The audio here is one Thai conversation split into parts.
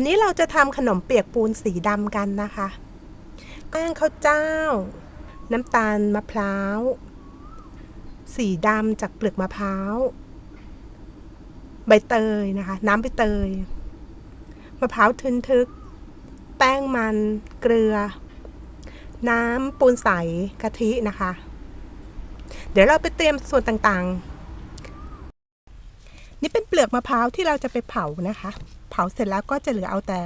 วันนี้เราจะทำขนมเปียกปูนสีดำกันนะคะแป้งข้าวเจ้า น้ำตาลมะพร้าว สีดำจากเปลือกมะพร้าว ใบเตยนะคะ น้ำใบเตย มะพร้าวทึนทึก แป้งมัน เกลือ น้ำปูนใสกะทินะคะ เดี๋ยวเราไปเตรียมส่วนต่างๆ นี่เป็นเปลือกมะพร้าวที่เราจะไปเผานะคะาเสร็จแล้วก็จะเหลือเอาแต่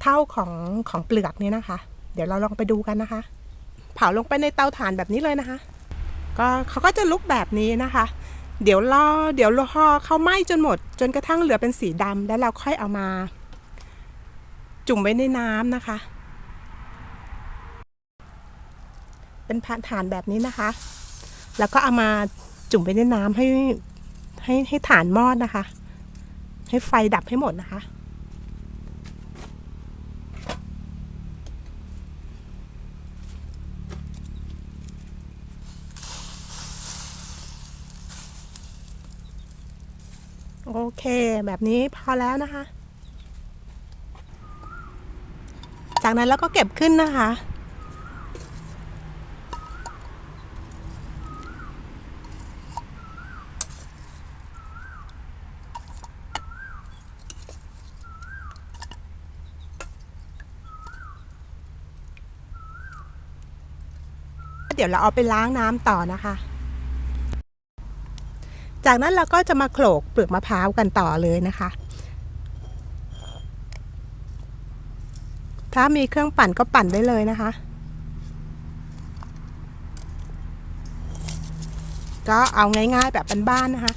เท่าของของเปลือกนี่นะคะ เดี๋ยวเราลองไปดูกันนะคะ เผาลงไปในเตาถ่านแบบนี้เลยนะคะ ก็เขาก็จะลุกแบบนี้นะคะ เดี๋ยวรอเดี๋ยวรอเขาไหม้จนหมด จนกระทั่งเหลือเป็นสีดำแล้วเราค่อยเอามา จุ่มไว้ในน้ำนะคะ เป็นผ่านฐานแบบนี้นะคะ แล้วก็เอามาจุ่มไปในน้ำให้ให้ให้ฐานมอดนะคะ ให้ไฟดับให้หมดนะคะ โอเค แบบนี้พอแล้วนะคะ จากนั้นเราก็เก็บขึ้นนะคะ เดี๋ยวเราเอาไปล้างน้ำต่อนะคะ จากนั้นเราก็จะมาโขลกเปลือกมะพร้าวกันต่อเลยนะคะ ถ้ามีเครื่องปั่นก็ปั่นได้เลยนะคะ ก็เอาง่ายๆแบบบ้านๆนะคะ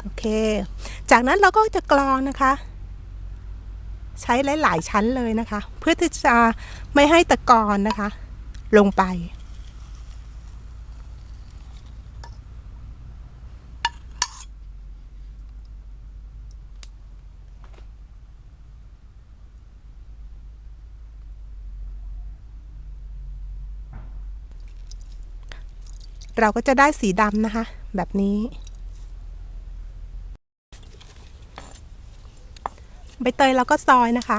โอเค จากนั้นเราก็จะกรองนะคะ ใช้หลาย ๆ ชั้นเลยนะคะ เพื่อที่จะไม่ให้ตะกอนนะคะ ลงไป เราก็จะได้สีดำนะคะ แบบนี้ ใบเตยเราก็ซอยนะคะ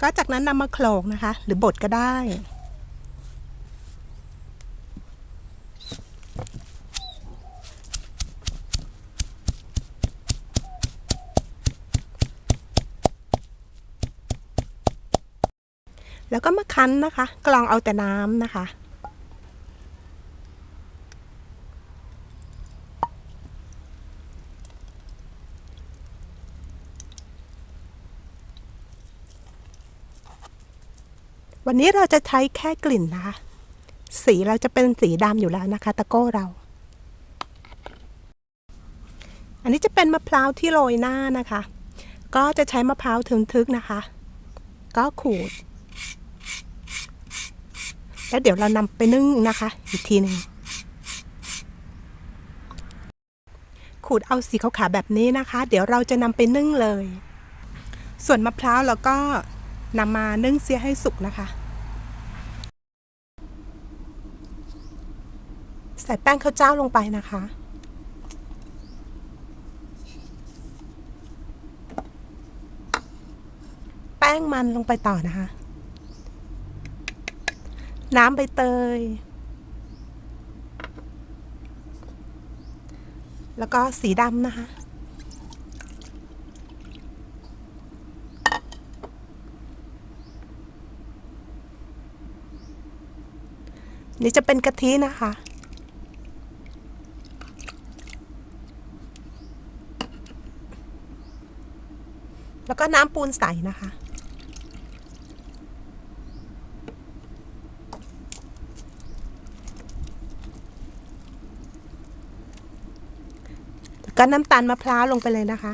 ก็จากนั้นนำมาโขลกนะคะ หรือบดก็ได้ แล้วก็มาคั้นนะคะ กรองเอาแต่น้ำนะคะ วันนี้เราจะใช้แค่กลิ่นนะคะ สีเราจะเป็นสีดำอยู่แล้วนะคะ ตะโก้เรา อันนี้จะเป็นมะพร้าวที่โรยหน้านะคะ ก็จะใช้มะพร้าวทึนทึกนะคะ ก็ขูด แล้วเดี๋ยวเรานำไปนึ่งนะคะ อีกทีหนึ่งขูดเอาสีขาวๆแบบนี้นะคะ เดี๋ยวเราจะนำไปนึ่งเลย ส่วนมะพร้าวเราก็นำมานึ่งเสียให้สุกนะคะ ใส่แป้งข้าวเจ้าลงไปนะคะแป้งมันลงไปต่อนะคะ น้ำใบเตย แล้วก็สีดำนะคะ นี่จะเป็นกะทินะคะแล้วก็น้ำปูนใสนะคะ แล้ว ก็น้ำตาลมะพร้าวลงไปเลยนะคะ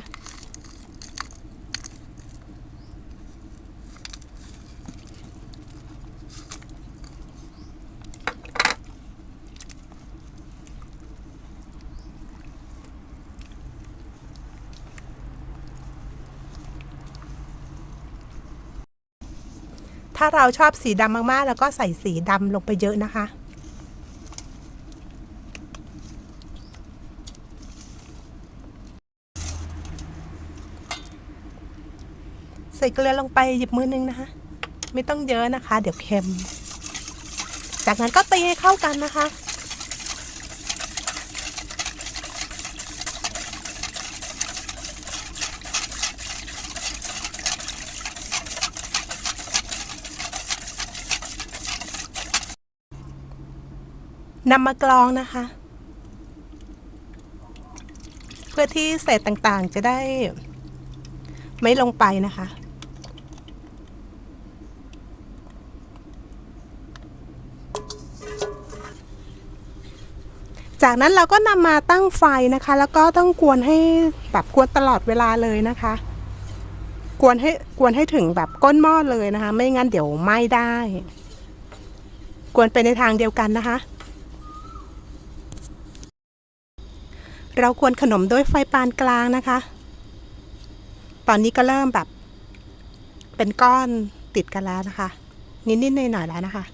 ถ้าเราชอบสีดำมากๆ แล้วก็ใส่สีดำลงไปเยอะนะคะ ส่เกลือลงไปหยิบมือนึงนะคะ ไม่ต้องเยอะนะคะ เดี๋ยวเค็ม จากนั้นก็ตีให้เข้ากันนะคะนำมากรองนะคะ เพื่อที่เศษต่างๆจะได้ไม่ลงไปนะคะ จากนั้นเราก็นำมาตั้งไฟนะคะ แล้วก็ต้องกวนให้แบบกวนตลอดเวลาเลยนะคะ กวนให้กวนให้ถึงแบบก้นหม้อเลยนะคะ ไม่งั้นเดี๋ยวไหม้ได้ กวนไปในทางเดียวกันนะคะ เราควรขนมด้วยไฟปานกลางนะคะ ตอนนี้ก็เริ่มแบบ เป็นก้อนติดกันแล้วนะคะ นิดๆหน่อยๆแล้วนะคะ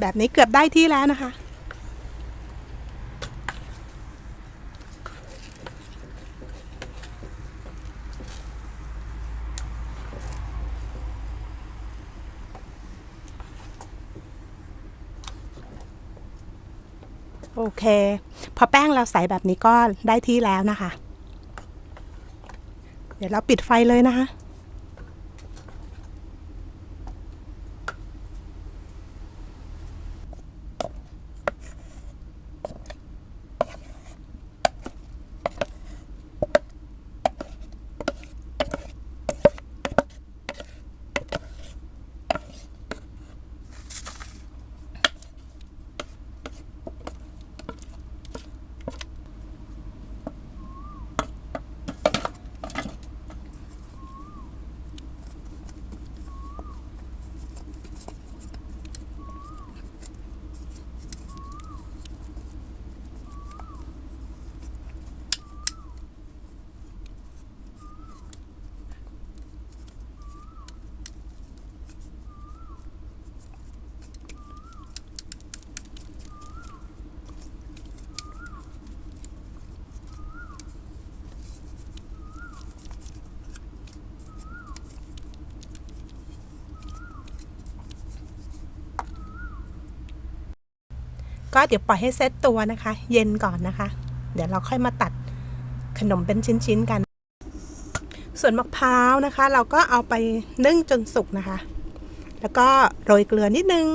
แบบนี้เกือบได้ที่แล้วนะคะ โอเค พอแป้งเราใส่แบบนี้ก็ได้ที่แล้วนะคะ เดี๋ยวเราปิดไฟเลยนะคะ ก็เดี๋ยวปล่อยให้เซตตัวนะคะ เย็นก่อนนะคะ เดี๋ยวเราค่อยมาตัดขนมเป็นชิ้นๆกัน ส่วนมะพร้าวนะคะ เราก็เอาไปนึ่งจนสุกนะคะ แล้วก็โรยเกลือนิดนึง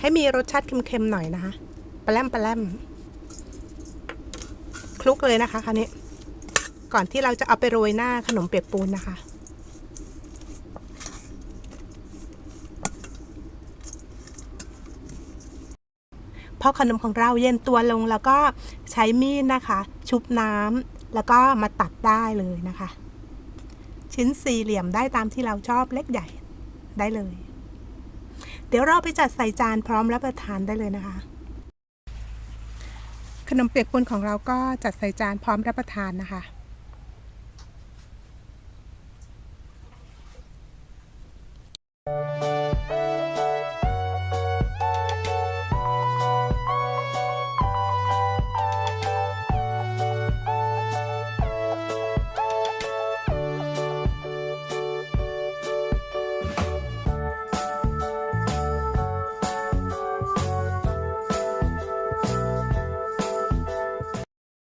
ให้มีรสชาติเค็มๆหน่อยนะคะปลาแรมปลาแรมคลุกเลยนะคะคราวนี้ ก่อนที่เราจะเอาไปโรยหน้าขนมเปียกปูนนะคะ พอขนมของเราเย็นตัวลงแล้วก็ใช้มีดนะคะ ชุบน้ำแล้วก็มาตัดได้เลยนะคะ ชิ้นสี่เหลี่ยมได้ตามที่เราชอบเล็กใหญ่ได้เลย เดี๋ยวเราไปจัดใส่จานพร้อมรับประทานได้เลยนะคะ ขนมเปียกปูนของเราก็จัดใส่จานพร้อมรับประทานนะคะ